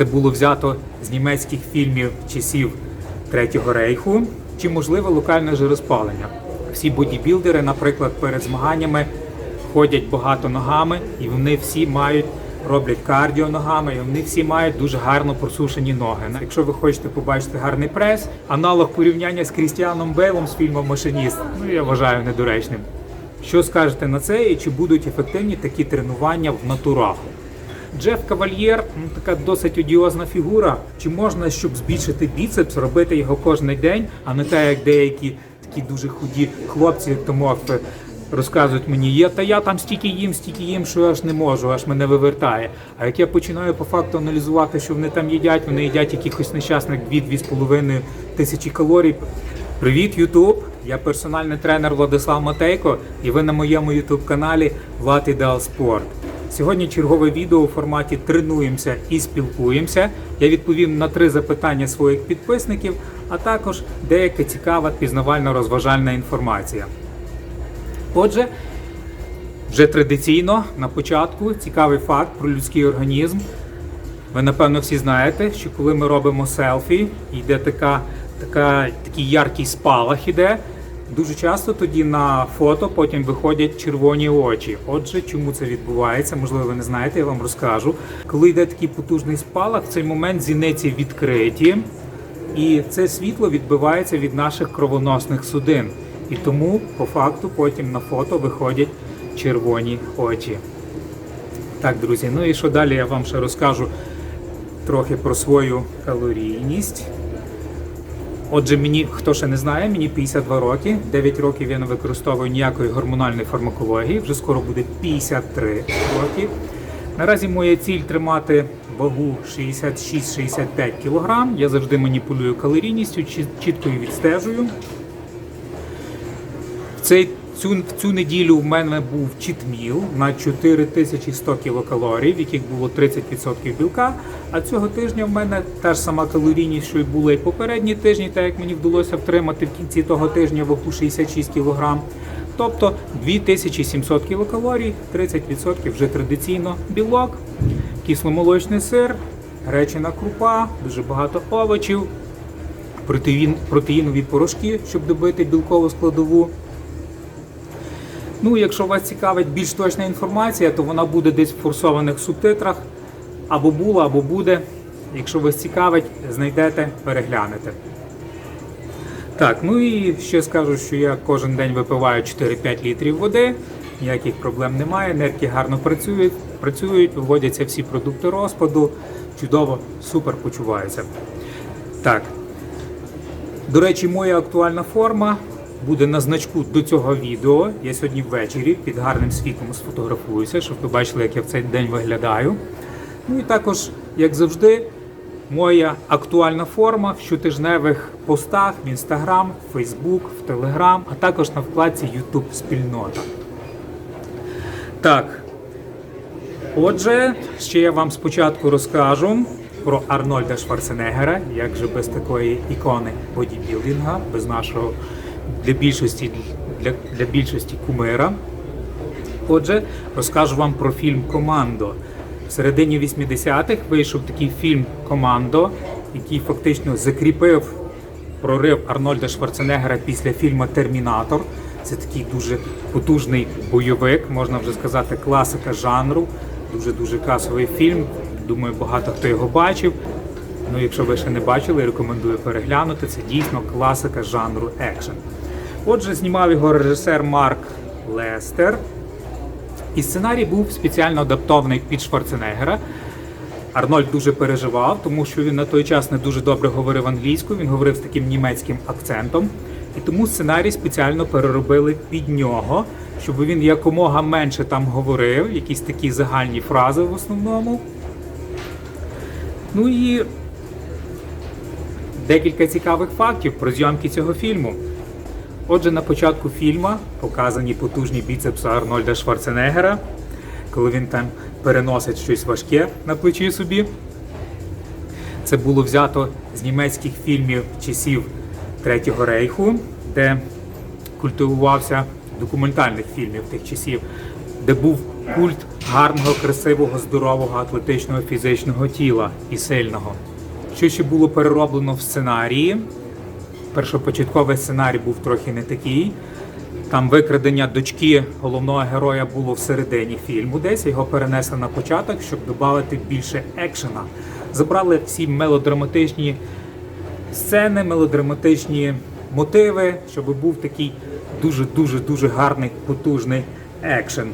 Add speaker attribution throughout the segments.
Speaker 1: Це було взято з німецьких фільмів часів Третього рейху, чи можливо локальне жироспалення. Всі бодібілдери, наприклад, перед змаганнями ходять багато ногами, і вони всі мають роблять кардіо ногами, і вони всі мають дуже гарно просушені ноги. Якщо ви хочете побачити гарний прес, аналог порівняння з Крістіаном Бейлом з фільмом Машиніст, ну я вважаю недоречним. Що скажете на це і чи будуть ефективні такі тренування в натураху? Джеф Кавальєр ну, така досить одіозна фігура. Чи можна, щоб збільшити біцепс, робити його кожен день, а не так, як деякі такі дуже худі хлопці, тому е, розказують мені, я та я там стільки їм, стільки їм, що аж не можу, аж мене вивертає. А як я починаю по факту аналізувати, що вони там їдять, вони їдять якихось нещасних 2-2,5 тисячі калорій. Привіт, Ютуб! Я персональний тренер Владислав Матейко, і ви на моєму Ютуб каналі Влад Ідеал Спорт. Сьогодні чергове відео у форматі Тренуємося і спілкуємося. Я відповім на три запитання своїх підписників, а також деяка цікава пізнавально-розважальна інформація. Отже, вже традиційно на початку цікавий факт про людський організм. Ви напевно всі знаєте, що коли ми робимо селфі, йде така, така, такий яркий спалах іде. Дуже часто тоді на фото потім виходять червоні очі. Отже, чому це відбувається? Можливо, ви не знаєте, я вам розкажу. Коли йде такий потужний спалах, в цей момент зіниці відкриті, і це світло відбивається від наших кровоносних судин. І тому, по факту, потім на фото виходять червоні очі. Так, друзі, ну і що далі я вам ще розкажу трохи про свою калорійність. Отже, мені, хто ще не знає, мені 52 роки, 9 років я не використовую ніякої гормональної фармакології, вже скоро буде 53 роки. Наразі моя ціль тримати вагу 66-65 кг. Я завжди маніпулюю калорійністю, чіт- чітко її відстежую. В цей, цю, в цю неділю в мене був читміл на 4100 кілокалорій, в яких було 30% білка. А цього тижня в мене та ж сама калорійність, що й була і попередні тижні, так як мені вдалося втримати в кінці того тижня вагу 66 кг. Тобто 2700 кілокалорій, 30% вже традиційно білок, кисломолочний сир, гречена крупа, дуже багато овочів, протеїн, протеїнові порошки, щоб добити білкову складову. Ну, якщо вас цікавить більш точна інформація, то вона буде десь в форсованих субтитрах. Або була, або буде. Якщо вас цікавить, знайдете, переглянете. Так, ну і ще скажу, що я кожен день випиваю 4-5 літрів води, ніяких проблем немає, нерки гарно працюють, працюють, виводяться всі продукти розпаду, чудово, супер почуваюся. Так, до речі, моя актуальна форма буде на значку до цього відео. Я сьогодні ввечері під гарним світлом сфотографуюся, щоб ви бачили, як я в цей день виглядаю. Ну і також, як завжди, моя актуальна форма в щотижневих постах в Instagram, в Facebook, в Telegram, а також на вкладці YouTube спільнота. Так. Отже, ще я вам спочатку розкажу про Арнольда Шварценеггера, як же без такої ікони бодібілдинга, без нашого для більшості, для, для більшості кумира. Отже, розкажу вам про фільм Командо. В середині 80-х вийшов такий фільм Командо, який фактично закріпив прорив Арнольда Шварценеггера після фільму Термінатор. Це такий дуже потужний бойовик, можна вже сказати, класика жанру. Дуже дуже касовий фільм. Думаю, багато хто його бачив. Ну, якщо ви ще не бачили, рекомендую переглянути. Це дійсно класика жанру екшен. Отже, знімав його режисер Марк Лестер. І сценарій був спеціально адаптований під Шварценеггера. Арнольд дуже переживав, тому що він на той час не дуже добре говорив англійською, він говорив з таким німецьким акцентом. І тому сценарій спеціально переробили під нього, щоб він якомога менше там говорив, якісь такі загальні фрази в основному. Ну і декілька цікавих фактів про зйомки цього фільму. Отже, на початку фільму показані потужні біцепси Арнольда Шварценеггера, коли він там переносить щось важке на плечі собі. Це було взято з німецьких фільмів часів Третього рейху, де культивувався документальних фільмів тих часів, де був культ гарного, красивого, здорового, атлетичного фізичного тіла і сильного. Що ще було перероблено в сценарії? Першопочатковий сценарій був трохи не такий. Там викрадення дочки головного героя було всередині фільму, десь його перенесли на початок, щоб додати більше екшена. Забрали всі мелодраматичні сцени, мелодраматичні мотиви, щоб був такий дуже дуже дуже гарний потужний екшен.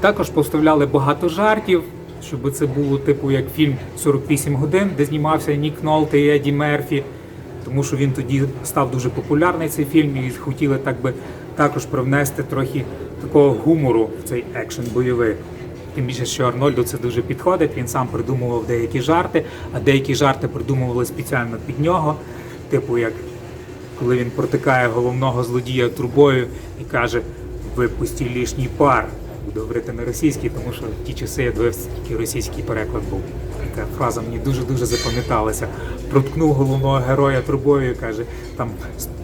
Speaker 1: Також поставляли багато жартів, щоб це було типу як фільм 48 годин, де знімався Нік Нолте і Еді Мерфі, тому що він тоді став дуже популярний цей фільм і хотіли так би також привнести трохи такого гумору в цей екшен бойовик. Тим більше, що Арнольду це дуже підходить. Він сам придумував деякі жарти, а деякі жарти придумували спеціально під нього, типу як коли він протикає головного злодія трубою і каже: випусті лишній пар. Буду говорити на російській, тому що в ті часи я дивився тільки російський переклад був. Така фраза мені дуже-дуже запам'яталася. Проткнув головного героя трубою і каже, там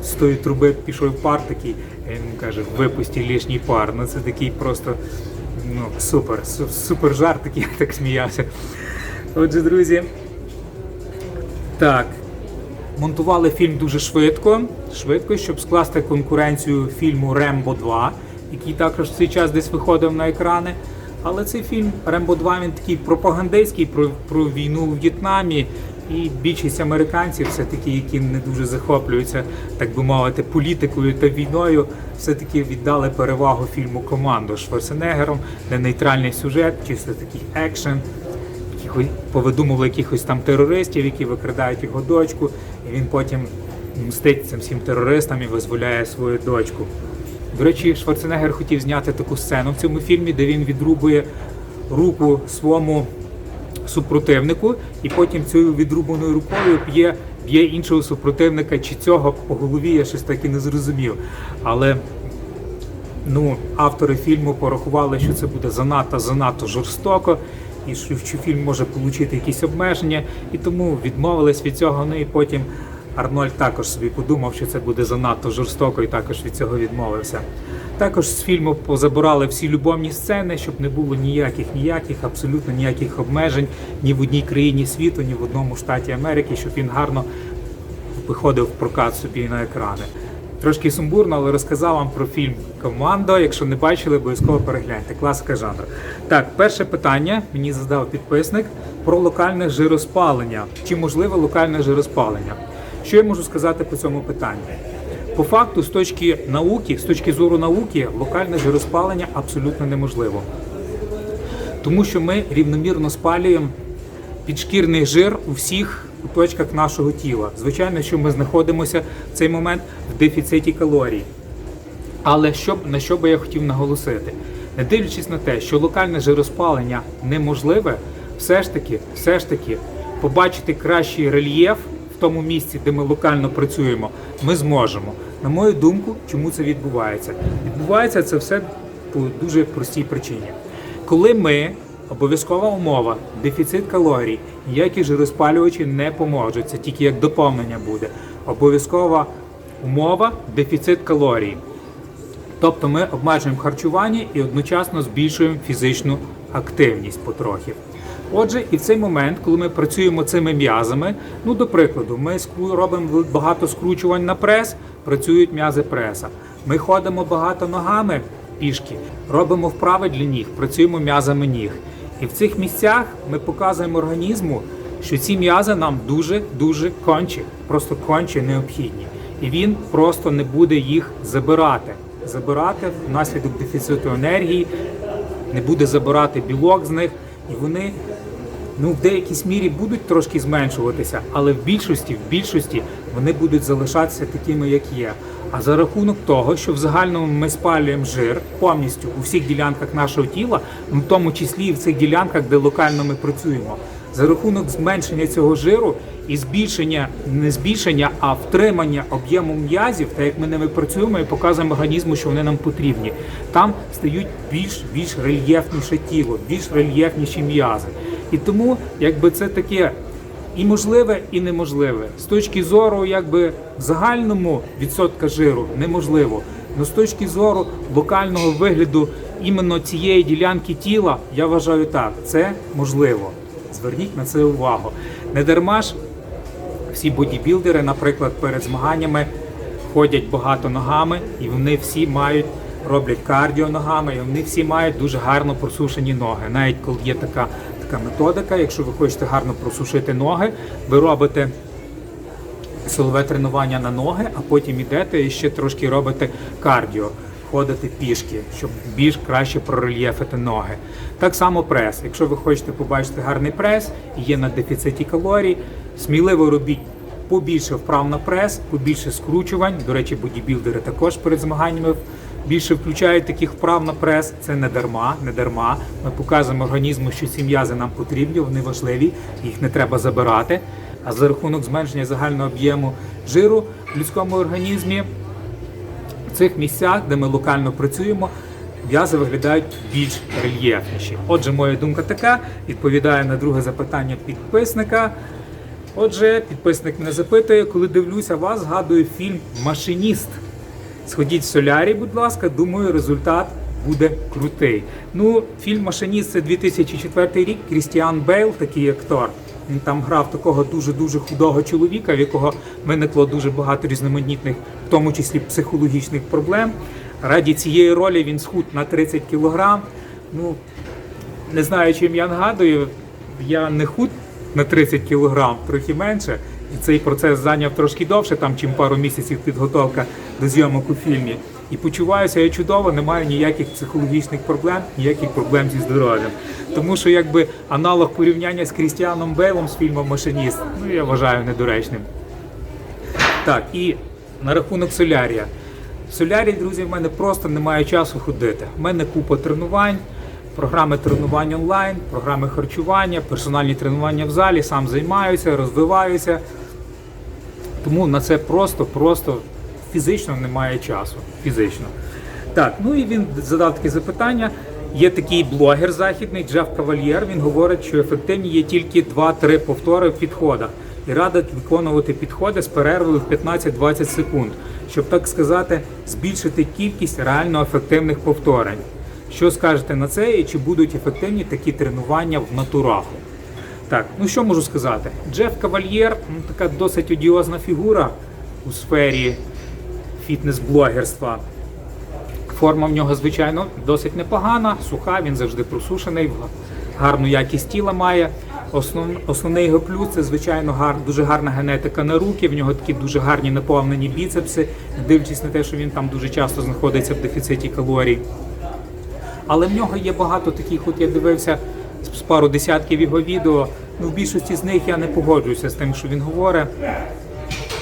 Speaker 1: з- тої труби пішов пар такий, і він каже, випусті лишній пар. Ну це такий просто ну, супер, супер жарт, такий я так сміявся. Отже, друзі, так, Монтували фільм дуже швидко, швидко, щоб скласти конкуренцію фільму Рембо 2, який також в цей час десь виходив на екрани. Але цей фільм Рембо 2 він такий пропагандистський про, про війну у В'єтнамі. І більшість американців, все таки, які не дуже захоплюються, так би мовити, політикою та війною, все-таки віддали перевагу фільму Команду Шварценеггером, де нейтральний сюжет, чисто такий екшен повидумували якихось там терористів, які викрадають його дочку, і він потім мстить цим всім терористам і визволяє свою дочку. До речі, Шварценеггер хотів зняти таку сцену в цьому фільмі, де він відрубує руку своєму супротивнику, і потім цією відрубаною рукою б'є б'є іншого супротивника чи цього по голові, я щось так і не зрозумів. Але ну, автори фільму порахували, що це буде занадто занадто жорстоко, і що фільм може отримати якісь обмеження, і тому відмовились від цього. Ну і потім Арнольд також собі подумав, що це буде занадто жорстоко, і також від цього відмовився. Також з фільму позабирали всі любовні сцени, щоб не було ніяких, ніяких, абсолютно ніяких обмежень ні в одній країні світу, ні в одному штаті Америки, щоб він гарно виходив в прокат собі на екрани. Трошки сумбурно, але розказав вам про фільм Командо. Якщо не бачили, обов'язково перегляньте. Класика жанру. Так, перше питання мені задав підписник про локальне жироспалення. Чи можливе локальне жироспалення? Що я можу сказати по цьому питанню? По факту, з точки науки, з точки зору науки, локальне жироспалення абсолютно неможливо. Тому що ми рівномірно спалюємо підшкірний жир у всіх точках нашого тіла. Звичайно, що ми знаходимося в цей момент в дефіциті калорій. Але що, на що би я хотів наголосити? Не дивлячись на те, що локальне жироспалення неможливе, все ж таки, все ж таки, побачити кращий рельєф тому місці, де ми локально працюємо, ми зможемо. На мою думку, чому це відбувається? Відбувається це все по дуже простій причині. Коли ми обов'язкова умова, дефіцит калорій, ніякі жироспалювачі не поможуть. Це тільки як доповнення буде. Обов'язкова умова дефіцит калорій. Тобто ми обмежуємо харчування і одночасно збільшуємо фізичну активність потрохи. Отже, і в цей момент, коли ми працюємо цими м'язами, ну до прикладу, ми робимо багато скручувань на прес, працюють м'язи преса. Ми ходимо багато ногами пішки, робимо вправи для ніг, працюємо м'язами ніг. І в цих місцях ми показуємо організму, що ці м'язи нам дуже дуже конче, просто конче необхідні. І він просто не буде їх забирати. Забирати внаслідок дефіциту енергії, не буде забирати білок з них, і вони ну, в деякійсь мірі будуть трошки зменшуватися, але в більшості, в більшості вони будуть залишатися такими, як є. А за рахунок того, що в загальному ми спалюємо жир повністю у всіх ділянках нашого тіла, в тому числі і в цих ділянках, де локально ми працюємо. За рахунок зменшення цього жиру і збільшення, не збільшення, а втримання об'єму м'язів, та як ми ними працюємо і показуємо організму, що вони нам потрібні, там стають більш більш рельєфніше тіло, більш рельєфніші м'язи. І тому, якби це таке і можливе, і неможливе. З точки зору, якби загальному відсотка жиру неможливо. але з точки зору локального вигляду іменно цієї ділянки тіла, я вважаю так, це можливо. Зверніть на це увагу. Не дарма ж всі бодібілдери, наприклад, перед змаганнями ходять багато ногами, і вони всі мають роблять кардіо ногами, і вони всі мають дуже гарно просушені ноги. Навіть коли є така, така методика, якщо ви хочете гарно просушити ноги, ви робите силове тренування на ноги, а потім йдете і ще трошки робите кардіо, ходите пішки, щоб більш краще прорельєфити ноги. Так само прес. Якщо ви хочете побачити гарний прес і є на дефіциті калорій, сміливо робіть побільше вправ на прес, побільше скручувань. До речі, бодібілдери також перед змаганнями більше включають таких вправ на прес. Це не дарма, не дарма. Ми показуємо організму, що ці м'язи нам потрібні, вони важливі, їх не треба забирати. А за рахунок зменшення загального об'єму жиру в людському організмі в цих місцях, де ми локально працюємо, м'язи виглядають більш рельєфніші. Отже, моя думка така, відповідає на друге запитання підписника. Отже, підписник мене запитує, коли дивлюся вас, згадую фільм Машиніст. Сходіть в солярій, будь ласка, думаю, результат буде крутий. Ну, фільм Машиніст це 2004 рік. Крістіан Бейл, такий актор. Він там грав такого дуже-дуже худого чоловіка, в якого виникло дуже багато різноманітних, в тому числі психологічних проблем. Раді цієї ролі він схуд на 30 кілограм. Ну, не знаю, чим я нагадую, я не худ на 30 кілограм, трохи менше. І цей процес зайняв трошки довше, там чим пару місяців підготовка до зйомок у фільмі. І почуваюся я чудово, не маю ніяких психологічних проблем, ніяких проблем зі здоров'ям. Тому що якби аналог порівняння з Крістіаном Бейлом з фільмом Машиніст, ну я вважаю недоречним. Так, і на рахунок солярія. В солярії, друзі, в мене просто немає часу ходити. У мене купа тренувань, програми тренувань онлайн, програми харчування, персональні тренування в залі, сам займаюся, розвиваюся. Тому на це просто-просто фізично немає часу. Фізично. Так, ну і він задав таке запитання. Є такий блогер західний Джеф Кавальєр. Він говорить, що ефективні є тільки 2-3 повтори в підходах і радить виконувати підходи з перервою в 15-20 секунд, щоб так сказати, збільшити кількість реально ефективних повторень. Що скажете на це і чи будуть ефективні такі тренування в натураху? Так, ну що можу сказати? Джеф Кавальєр ну, така досить одіозна фігура у сфері фітнес-блогерства. Форма в нього, звичайно, досить непогана, суха, він завжди просушений, гарну якість тіла має. Основ, основний його плюс це, звичайно, гар, дуже гарна генетика на руки, в нього такі дуже гарні наповнені біцепси, дивлячись на те, що він там дуже часто знаходиться в дефіциті калорій. Але в нього є багато таких, от я дивився з пару десятків його відео. Ну, в більшості з них я не погоджуюся з тим, що він говорить.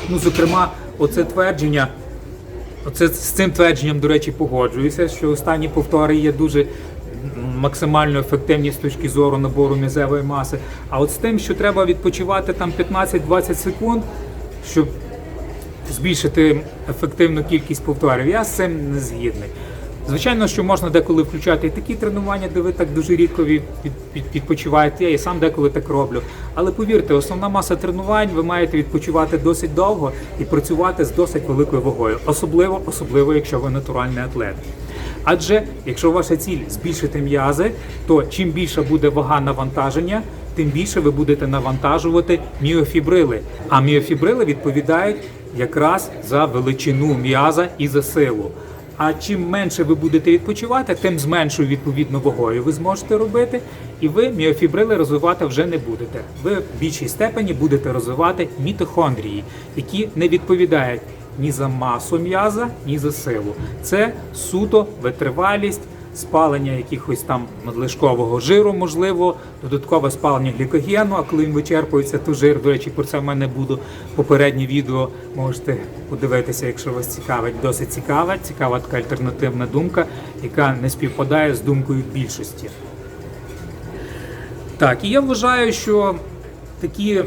Speaker 1: Ну, зокрема, оце твердження. Оце з цим твердженням, до речі, погоджуюся, що останні повтори є дуже максимально ефективні з точки зору набору м'язевої маси. А от з тим, що треба відпочивати там 15-20 секунд, щоб збільшити ефективну кількість повторів, я з цим не згідний. Звичайно, що можна деколи включати і такі тренування, де ви так дуже рідко від, від, від, відпочиваєте. Я і сам деколи так роблю. Але повірте, основна маса тренувань ви маєте відпочивати досить довго і працювати з досить великою вагою, особливо, особливо, якщо ви натуральний атлет. Адже якщо ваша ціль збільшити м'язи, то чим більша буде вага навантаження, тим більше ви будете навантажувати міофібрили. А міофібрили відповідають якраз за величину м'яза і за силу. А чим менше ви будете відпочивати, тим з меншою відповідно вагою ви зможете робити, і ви міофібрили розвивати вже не будете. Ви в більшій степені будете розвивати мітохондрії, які не відповідають ні за масу м'яза, ні за силу. Це суто витривалість, спалення якихось там надлишкового жиру, можливо, додаткове спалення глікогену. А коли він вичерпується, то жир, до речі, про це в мене буде попереднє відео. Можете подивитися, якщо вас цікавить. Досить цікава, цікава така альтернативна думка, яка не співпадає з думкою більшості. Так, і я вважаю, що такі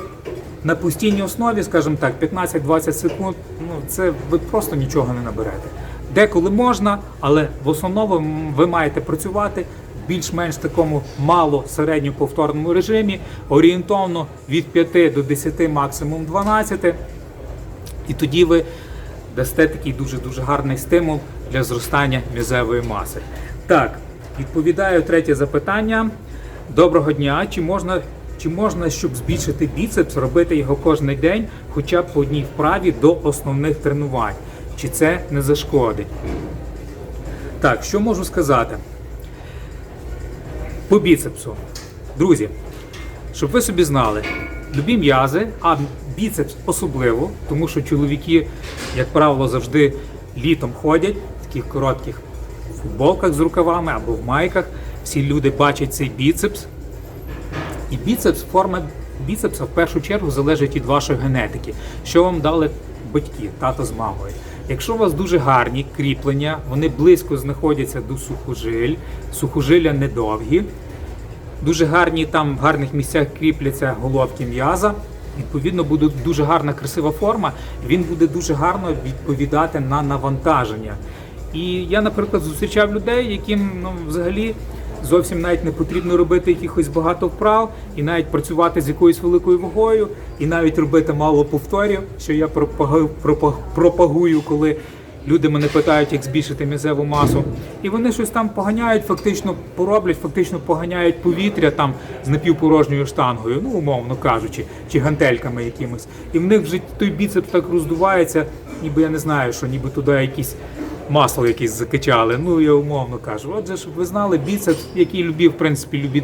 Speaker 1: на постійній основі, скажімо так, 15-20 секунд, ну це ви просто нічого не наберете. Деколи можна, але в основному ви маєте працювати в більш-менш такому мало середньо повторному режимі, орієнтовно від 5 до 10, максимум 12. І тоді ви дасте такий дуже дуже гарний стимул для зростання м'язевої маси. Так, Відповідаю третє запитання. Доброго дня. Чи можна, чи можна, щоб збільшити біцепс, робити його кожен день, хоча б по одній вправі до основних тренувань? Чи це не зашкодить? Так, що можу сказати? По біцепсу. Друзі, щоб ви собі знали, любі м'язи, а біцепс особливо, тому що чоловіки, як правило, завжди літом ходять в таких коротких футболках з рукавами або в майках. Всі люди бачать цей біцепс. І біцепс, форма біцепса в першу чергу залежить від вашої генетики. Що вам дали батьки, тато з мамою. Якщо у вас дуже гарні кріплення, вони близько знаходяться до сухожиль, сухожилля недовгі, дуже гарні там в гарних місцях кріпляться головки м'яза. Відповідно, буде дуже гарна красива форма. Він буде дуже гарно відповідати на навантаження. І я, наприклад, зустрічав людей, яким ну, взагалі зовсім навіть не потрібно робити якихось багато вправ, і навіть працювати з якоюсь великою вагою, і навіть робити мало повторів, що я пропагую, коли люди мене питають, як збільшити м'язеву масу. І вони щось там поганяють, фактично пороблять, фактично поганяють повітря там з напівпорожньою штангою, ну умовно кажучи, чи гантельками якимось. І в них вже той біцепс так роздувається, ніби я не знаю, що ніби туди якісь масло якесь закачали. Ну я умовно кажу. Отже, щоб ви знали, біцепс, який любі, в принципі, любі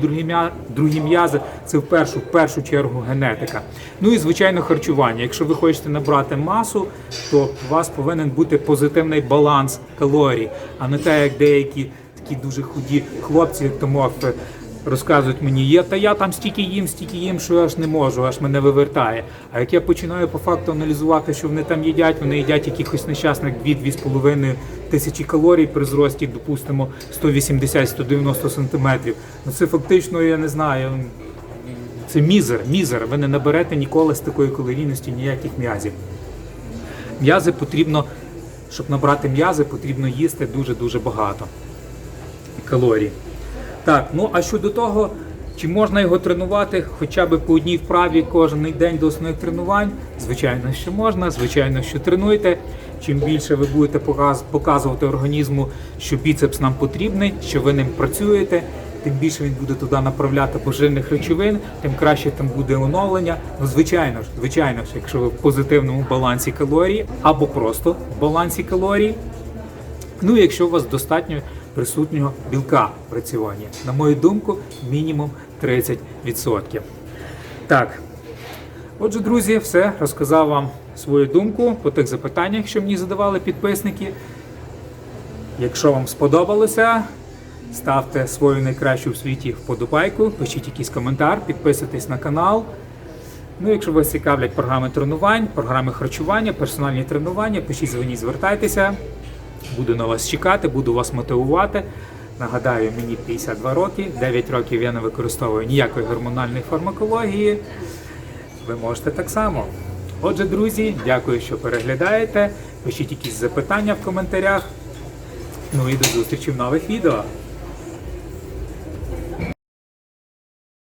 Speaker 1: другі м'язи, це в першу, в першу чергу генетика. Ну і звичайно харчування. Якщо ви хочете набрати масу, то у вас повинен бути позитивний баланс калорій, а не те, як деякі такі дуже худі хлопці, як тому е, розказують мені, є, та я там стільки їм, стільки їм, що аж не можу, аж мене вивертає. А як я починаю по факту аналізувати, що вони там їдять, вони їдять якихось нещасних 2-2,5 тисячі калорій при зрості, допустимо, 180-190 сантиметрів. Ну це фактично, я не знаю. Це мізер, мізер. Ви не наберете ніколи з такої калорійності ніяких м'язів. М'язи потрібно, щоб набрати м'язи, потрібно їсти дуже-дуже багато калорій. Так, ну а щодо того, чи можна його тренувати хоча б по одній вправі кожен день до основних тренувань? Звичайно, що можна, звичайно, що тренуйте. Чим більше ви будете показувати організму, що біцепс нам потрібний, що ви ним працюєте, тим більше він буде туди направляти поживних речовин, тим краще там буде оновлення. Ну, звичайно ж, звичайно ж, якщо ви в позитивному балансі калорій або просто в балансі калорій, Ну, якщо у вас достатньо присутнього білка раціоні. На мою думку, мінімум 30%. Так. Отже, друзі, все розказав вам свою думку по тих запитаннях, що мені задавали підписники. Якщо вам сподобалося, ставте свою найкращу в світі вподобайку, пишіть якийсь коментар, підписуйтесь на канал. Ну, якщо вас цікавлять програми тренувань, програми харчування, персональні тренування, пишіть, дзвоніть, звертайтеся. Буду на вас чекати, буду вас мотивувати. Нагадаю, мені 52 роки, 9 років я не використовую ніякої гормональної фармакології. Ви можете так само. Отже, друзі, дякую, що переглядаєте. Пишіть якісь запитання в коментарях. Ну і до зустрічі в нових відео.